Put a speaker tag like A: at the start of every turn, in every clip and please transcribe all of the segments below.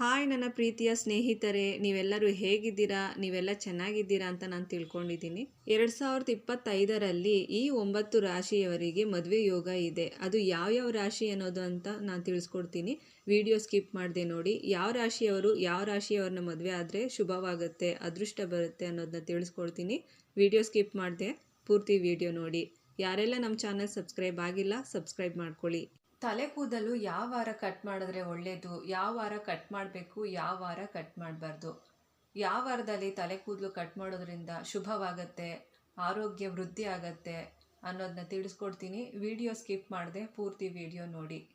A: Hi ನನ್ನ ಪ್ರೀತಿಯ ಸ್ನೇಹಿತರೆ, ನೀವೆಲ್ಲರೂ ಹೇಗಿದ್ದೀರಾ? ನೀವೆಲ್ಲ ಚೆನ್ನಾಗಿದ್ದೀರಾ ಅಂತ ನಾನು ತಿಳ್ಕೊಂಡಿದ್ದೀನಿ. ಎರಡು ಸಾವಿರದ ಇಪ್ಪತ್ತೈದರಲ್ಲಿ ಈ ಒಂಬತ್ತು ರಾಶಿಯವರಿಗೆ ಮದುವೆ ಯೋಗ ಇದೆ. ಅದು ಯಾವ್ಯಾವ ರಾಶಿ ಅನ್ನೋದು ಅಂತ ನಾನು ತಿಳಿಸ್ಕೊಡ್ತೀನಿ. ವಿಡಿಯೋ ಸ್ಕಿಪ್ ಮಾಡಿದೆ ನೋಡಿ. ಯಾವ ರಾಶಿಯವರು ಯಾವ ರಾಶಿಯವ್ರನ್ನ ಮದುವೆ ಆದರೆ ಶುಭವಾಗುತ್ತೆ, ಅದೃಷ್ಟ ಬರುತ್ತೆ ಅನ್ನೋದನ್ನ ತಿಳಿಸ್ಕೊಡ್ತೀನಿ. ವಿಡಿಯೋ ಸ್ಕಿಪ್ ಮಾಡಿದೆ, ಪೂರ್ತಿ ವಿಡಿಯೋ ನೋಡಿ. ಯಾರೆಲ್ಲ ನಮ್ಮ ಚಾನಲ್ ಸಬ್ಸ್ಕ್ರೈಬ್ ಆಗಿಲ್ಲ, ಸಬ್ಸ್ಕ್ರೈಬ್ ಮಾಡ್ಕೊಳ್ಳಿ. ತಲೆ ಕೂದಲು ಯಾವ ವಾರ ಕಟ್ ಮಾಡಿದ್ರೆ ಒಳ್ಳೆಯದು ಯಾವ ವಾರ ಕಟ್ ಮಾಡಬೇಕು? ಯಾವ ವಾರ ಕಟ್ ಮಾಡಬಾರ್ದು? ಯಾವ ವಾರದಲ್ಲಿ ತಲೆ ಕೂದಲು ಕಟ್ ಮಾಡೋದ್ರಿಂದ ಶುಭವಾಗತ್ತೆ? ಆರೋಗ್ಯ ವೃದ್ಧಿ ಆಗತ್ತೆ? ಅನ್ನೋದನ್ನ ತಿಳಿಸ್ಕೊಡ್ತೀನಿ. ವಿಡಿಯೋ ಸ್ಕಿಪ್ ಮಾಡದೆ ಪೂರ್ತಿ ವಿಡಿಯೋ ನೋಡಿ.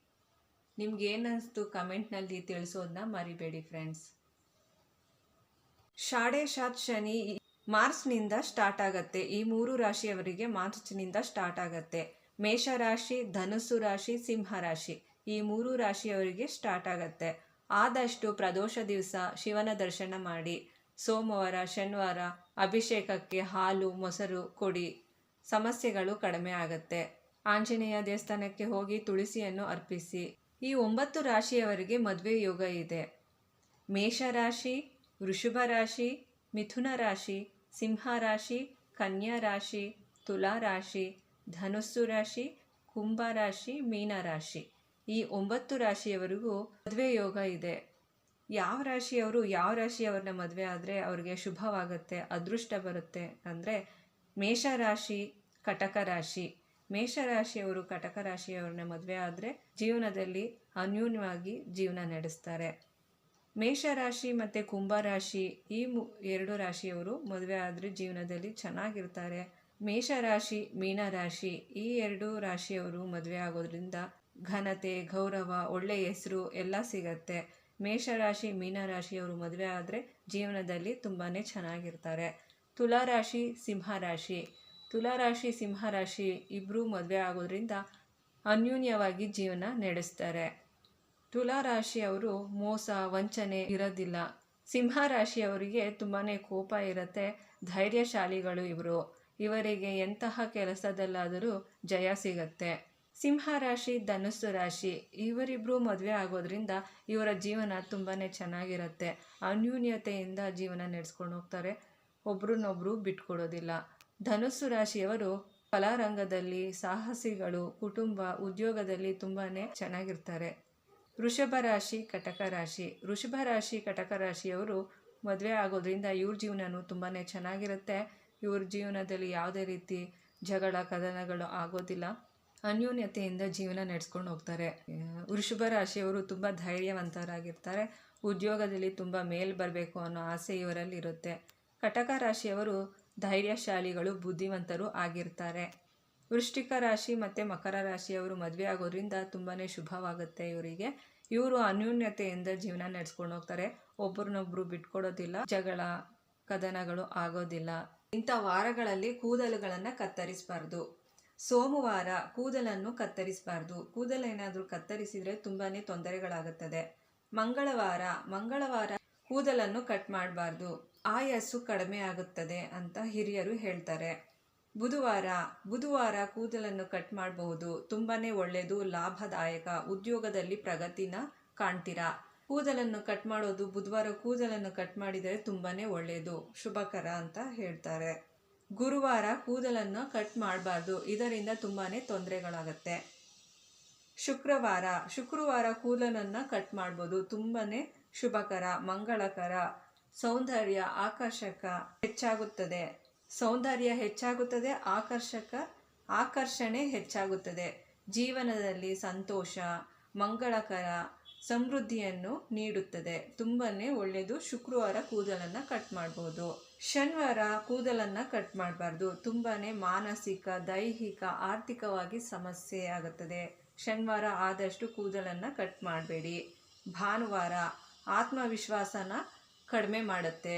A: ನಿಮ್ಗೆ ಏನನ್ನಿಸ್ತು ಕಮೆಂಟ್ನಲ್ಲಿ ತಿಳಿಸೋದನ್ನ ಮರಿಬೇಡಿ ಫ್ರೆಂಡ್ಸ್ ಶಾಡೆ ಶಾತ್ ಶನಿ ಮಾರ್ಚ್ನಿಂದ ಸ್ಟಾರ್ಟ್ ಆಗತ್ತೆ. ಈ ಮೂರು ರಾಶಿಯವರಿಗೆ ಮಾರ್ಚ್ನಿಂದ ಸ್ಟಾರ್ಟ್ ಆಗತ್ತೆ. ಮೇಷರಾಶಿ, ಧನುಸ್ಸು ರಾಶಿ, ಸಿಂಹ ರಾಶಿ ಈ ಮೂರು ರಾಶಿಯವರಿಗೆ ಸ್ಟಾರ್ಟ್ ಆಗತ್ತೆ. ಆದಷ್ಟು ಪ್ರದೋಷ ದಿವಸ ಶಿವನ ದರ್ಶನ ಮಾಡಿ. ಸೋಮವಾರ, ಶನಿವಾರ ಅಭಿಷೇಕಕ್ಕೆ ಹಾಲು, ಮೊಸರು ಕೊಡಿ. ಸಮಸ್ಯೆಗಳು ಕಡಿಮೆ ಆಗತ್ತೆ. ಆಂಜನೇಯ ದೇವಸ್ಥಾನಕ್ಕೆ ಹೋಗಿ ತುಳಸಿಯನ್ನು ಅರ್ಪಿಸಿ. ಈ ಒಂಬತ್ತು ರಾಶಿಯವರಿಗೆ ಮದುವೆ ಯೋಗ ಇದೆ. ಮೇಷರಾಶಿ, ವೃಷಭ ರಾಶಿ, ಮಿಥುನ ರಾಶಿ, ಸಿಂಹ ರಾಶಿ, ಕನ್ಯಾ ರಾಶಿ, ತುಲಾ ರಾಶಿ ಧನುಸ್ಸು ರಾಶಿ, ಕುಂಭ ರಾಶಿ, ಮೀನ ರಾಶಿ. ಈ ಒಂಬತ್ತು ರಾಶಿಯವರಿಗೂ ಮದುವೆ ಯೋಗ ಇದೆ. ಯಾವ ರಾಶಿಯವರು ಯಾವ ರಾಶಿಯವ್ರನ್ನ ಮದುವೆ ಆದರೆ ಅವ್ರಿಗೆ ಶುಭವಾಗುತ್ತೆ, ಅದೃಷ್ಟ ಬರುತ್ತೆ ಅಂದರೆ ಮೇಷರಾಶಿ ಕಟಕ ರಾಶಿ. ಮೇಷರಾಶಿಯವರು ಕಟಕ ರಾಶಿಯವ್ರನ್ನ ಮದುವೆ ಆದರೆ ಜೀವನದಲ್ಲಿ ಅನ್ಯೂನ್ಯವಾಗಿ ಜೀವನ ನಡೆಸ್ತಾರೆ. ಮೇಷರಾಶಿ ಮತ್ತು ಕುಂಭ ರಾಶಿ ಈ ಎರಡು ರಾಶಿಯವರು ಮದುವೆ ಆದರೆ ಜೀವನದಲ್ಲಿ ಚೆನ್ನಾಗಿರ್ತಾರೆ. ಮೇಷರಾಶಿ, ಮೀನರಾಶಿ ಈ ಎರಡೂ ರಾಶಿಯವರು ಮದುವೆ ಆಗೋದ್ರಿಂದ ಘನತೆ, ಗೌರವ ಒಳ್ಳೆಯ ಹೆಸರು ಎಲ್ಲ ಸಿಗತ್ತೆ. ಮೇಷರಾಶಿ, ಮೀನರಾಶಿಯವರು ಮದುವೆ ಆದರೆ ಜೀವನದಲ್ಲಿ ತುಂಬಾ ಚೆನ್ನಾಗಿರ್ತಾರೆ. ತುಲಾರಾಶಿ, ಸಿಂಹರಾಶಿ. ತುಲಾರಾಶಿ, ಸಿಂಹರಾಶಿ ಇಬ್ಬರೂ ಮದುವೆ ಆಗೋದ್ರಿಂದ ಅನ್ಯೂನ್ಯವಾಗಿ ಜೀವನ ನಡೆಸ್ತಾರೆ. ತುಲಾರಾಶಿಯವರು ಮೋಸ, ವಂಚನೆ ಇರೋದಿಲ್ಲ. ಸಿಂಹರಾಶಿಯವರಿಗೆ ತುಂಬಾ ಕೋಪ ಇರುತ್ತೆ. ಧೈರ್ಯಶಾಲಿಗಳು ಇವರು. ಇವರಿಗೆ ಎಂತಹ ಕೆಲಸದಲ್ಲಾದರೂ ಜಯ ಸಿಗತ್ತೆ. ಸಿಂಹ ರಾಶಿ, ಧನುಸ್ಸು ರಾಶಿ ಇವರಿಬ್ಬರು ಮದುವೆ ಆಗೋದ್ರಿಂದ ಇವರ ಜೀವನ ತುಂಬಾ ಚೆನ್ನಾಗಿರುತ್ತೆ. ಅನ್ಯೂನ್ಯತೆಯಿಂದ ಜೀವನ ನಡೆಸ್ಕೊಂಡು ಹೋಗ್ತಾರೆ. ಒಬ್ರನ್ನೊಬ್ರು ಬಿಟ್ಕೊಡೋದಿಲ್ಲ. ಧನುಸ್ಸು ರಾಶಿಯವರು ಕಲಾರಂಗದಲ್ಲಿ ಸಾಹಸಿಗಳು, ಕುಟುಂಬ, ಉದ್ಯೋಗದಲ್ಲಿ ತುಂಬಾ ಚೆನ್ನಾಗಿರ್ತಾರೆ. ವೃಷಭ ರಾಶಿ, ಕಟಕ ರಾಶಿ. ವೃಷಭ ರಾಶಿ, ಕಟಕ ರಾಶಿಯವರು ಮದುವೆ ಆಗೋದ್ರಿಂದ ಇವ್ರ ಜೀವನನೂ ತುಂಬಾ ಚೆನ್ನಾಗಿರುತ್ತೆ. ಇವ್ರ ಜೀವನದಲ್ಲಿ ಯಾವುದೇ ರೀತಿ ಜಗಳ, ಕದನಗಳು ಆಗೋದಿಲ್ಲ. ಅನ್ಯೂನ್ಯತೆಯಿಂದ ಜೀವನ ನಡೆಸ್ಕೊಂಡು ಹೋಗ್ತಾರೆ. ವೃಷಭ ರಾಶಿಯವರು ತುಂಬ ಧೈರ್ಯವಂತರಾಗಿರ್ತಾರೆ. ಉದ್ಯೋಗದಲ್ಲಿ ತುಂಬ ಮೇಲ್ ಬರಬೇಕು ಅನ್ನೋ ಆಸೆ ಇವರಲ್ಲಿ ಇರುತ್ತೆ ಕಟಕ ರಾಶಿಯವರು ಧೈರ್ಯಶಾಲಿಗಳು, ಬುದ್ಧಿವಂತರು ಆಗಿರ್ತಾರೆ. ವೃಷ್ಟಿಕ ರಾಶಿ ಮತ್ತು ಮಕರ ರಾಶಿಯವರು ಮದುವೆ ಆಗೋದ್ರಿಂದ ತುಂಬಾ ಶುಭವಾಗುತ್ತೆ ಇವರಿಗೆ. ಇವರು ಅನ್ಯೂನ್ಯತೆಯಿಂದ ಜೀವನ ನಡೆಸ್ಕೊಂಡು ಹೋಗ್ತಾರೆ. ಒಬ್ರನ್ನೊಬ್ರು ಬಿಟ್ಕೊಡೋದಿಲ್ಲ. ಜಗಳ, ಕದನಗಳು ಆಗೋದಿಲ್ಲ. ಇಂಥ ವಾರಗಳಲ್ಲಿ ಕೂದಲುಗಳನ್ನು ಕತ್ತರಿಸಬಾರ್ದು. ಸೋಮವಾರ ಕೂದಲನ್ನು ಕತ್ತರಿಸಬಾರ್ದು. ಕೂದಲೇನಾದರೂ ಕತ್ತರಿಸಿದರೆ ತುಂಬಾ ತೊಂದರೆಗಳಾಗುತ್ತದೆ. ಮಂಗಳವಾರ ಮಂಗಳವಾರ ಕೂದಲನ್ನು ಕಟ್ ಮಾಡಬಾರ್ದು. ಆಯಸ್ಸು ಕಡಿಮೆ ಆಗುತ್ತದೆ ಅಂತ ಹಿರಿಯರು ಹೇಳ್ತಾರೆ. ಬುಧವಾರ ಬುಧವಾರ ಕೂದಲನ್ನು ಕಟ್ ಮಾಡಬಹುದು. ತುಂಬಾ ಒಳ್ಳೆಯದು ಲಾಭದಾಯಕ, ಉದ್ಯೋಗದಲ್ಲಿ ಪ್ರಗತಿನ ಕಾಣ್ತೀರಾ? ಕೂದಲನ್ನು ಕಟ್ ಮಾಡೋದು, ಬುಧವಾರ ಕೂದಲನ್ನು ಕಟ್ ಮಾಡಿದರೆ ತುಂಬಾ ಒಳ್ಳೆಯದು ಶುಭಕರ ಅಂತ ಹೇಳ್ತಾರೆ. ಗುರುವಾರ ಕೂದಲನ್ನು ಕಟ್ ಮಾಡಬಾರ್ದು. ಇದರಿಂದ ತುಂಬಾ ತೊಂದರೆಗಳಾಗತ್ತೆ. ಶುಕ್ರವಾರ ಶುಕ್ರವಾರ ಕೂದಲನ್ನು ಕಟ್ ಮಾಡ್ಬೋದು. ತುಂಬಾ ಶುಭಕರ, ಮಂಗಳಕರ, ಸೌಂದರ್ಯ ಆಕರ್ಷಕ, ಹೆಚ್ಚಾಗುತ್ತದೆ. ಸೌಂದರ್ಯ ಹೆಚ್ಚಾಗುತ್ತದೆ, ಆಕರ್ಷಕ, ಆಕರ್ಷಣೆ ಹೆಚ್ಚಾಗುತ್ತದೆ. ಜೀವನದಲ್ಲಿ ಸಂತೋಷ, ಮಂಗಳಕರ ಸಮೃದ್ಧಿಯನ್ನು ನೀಡುತ್ತದೆ. ತುಂಬಾ ಒಳ್ಳೆಯದು. ಶುಕ್ರವಾರ ಕೂದಲನ್ನು ಕಟ್ ಮಾಡ್ಬೋದು. ಶನಿವಾರ ಕೂದಲನ್ನು ಕಟ್ ಮಾಡಬಾರ್ದು. ತುಂಬಾ ಮಾನಸಿಕ, ದೈಹಿಕ, ಆರ್ಥಿಕವಾಗಿ ಸಮಸ್ಯೆ ಆಗುತ್ತದೆ. ಶನಿವಾರ ಆದಷ್ಟು ಕೂದಲನ್ನು ಕಟ್ ಮಾಡಬೇಡಿ. ಭಾನುವಾರ ಆತ್ಮವಿಶ್ವಾಸನ ಕಡಿಮೆ ಮಾಡುತ್ತೆ.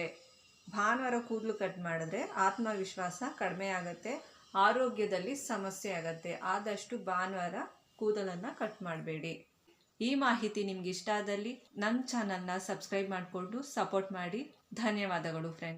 A: ಭಾನುವಾರ ಕೂದಲು ಕಟ್ ಮಾಡಿದ್ರೆ ಆತ್ಮವಿಶ್ವಾಸ ಕಡಿಮೆ ಆಗುತ್ತೆ. ಆರೋಗ್ಯದಲ್ಲಿ ಸಮಸ್ಯೆ ಆಗುತ್ತೆ. ಆದಷ್ಟು ಭಾನುವಾರ ಕೂದಲನ್ನು ಕಟ್ ಮಾಡಬೇಡಿ. ಈ ಮಾಹಿತಿ ನಿಮ್ಗೆ ಇಷ್ಟ ಆದಲ್ಲಿ ನನ್ನ ಚಾನಲ್ನ ಸಬ್ಸ್ಕ್ರೈಬ್ ಮಾಡಿಕೊಂಡು ಸಪೋರ್ಟ್ ಮಾಡಿ. ಧನ್ಯವಾದಗಳು ಫ್ರೆಂಡ್ಸ್